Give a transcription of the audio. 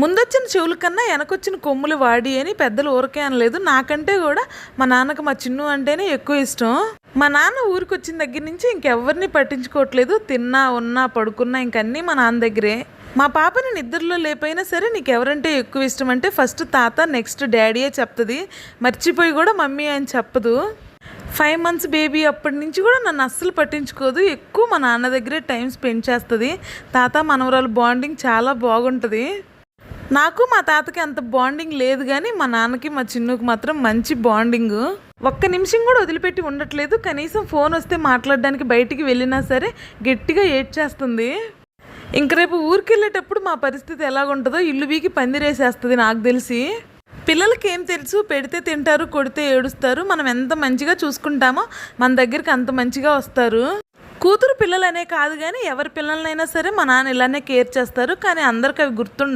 ముందొచ్చిన చెవుల కన్నా వెనకొచ్చిన కొమ్ములు వాడి అని పెద్దలు ఊరకే అనలేదు. నాకంటే కూడా మా నాన్నకు మా చిన్ను అంటేనే ఎక్కువ ఇష్టం. మా నాన్న ఊరికి వచ్చిన దగ్గర నుంచి ఇంకెవ్వరిని పట్టించుకోవట్లేదు. తిన్నా ఉన్నా పడుకున్నా ఇంకన్నీ మా నాన్న దగ్గరే. మా పాపని నిద్రలో లేపైనా సరే నీకు ఎవరంటే ఎక్కువ ఇష్టం అంటే ఫస్ట్ తాత నెక్స్ట్ డాడీయే చెప్తుంది. మర్చిపోయి కూడా మమ్మీ అని చెప్పదు. ఫైవ్ మంత్స్ బేబీ అప్పటి నుంచి కూడా నన్ను అస్సలు పట్టించుకోదు. ఎక్కువ మా నాన్న దగ్గరే టైం స్పెండ్ చేస్తుంది. తాత మనవరాలు బాండింగ్ చాలా బాగుంటుంది. నాకు మా తాతకి అంత బాండింగ్ లేదు కానీ మా నాన్నకి మా చిన్నుకి మాత్రం మంచి బాండింగ్ ఒక్క నిమిషం కూడా వదిలిపెట్టి ఉండట్లేదు. కనీసం ఫోన్ వస్తే మాట్లాడడానికి బయటికి వెళ్ళినా సరే గట్టిగా ఏడ్చేస్తుంది. ఇంక రేపు ఊరికి వెళ్ళేటప్పుడు మా పరిస్థితి ఎలాగుంటుందో ఇల్లు వీకి పందిరేసేస్తుంది నాకు తెలిసి. పిల్లలకి ఏం తెలుసు? పెడితే తింటారు కొడితే ఏడుస్తారు. మనం ఎంత మంచిగా చూసుకుంటామో మన దగ్గరికి అంత మంచిగా వస్తారు. కూతురు పిల్లలనే కాదు కానీ ఎవరి పిల్లలనైనా సరే మా నాన్న ఇలానే కేర్ చేస్తారు. కానీ అందరికి అవి గుర్తుండవు.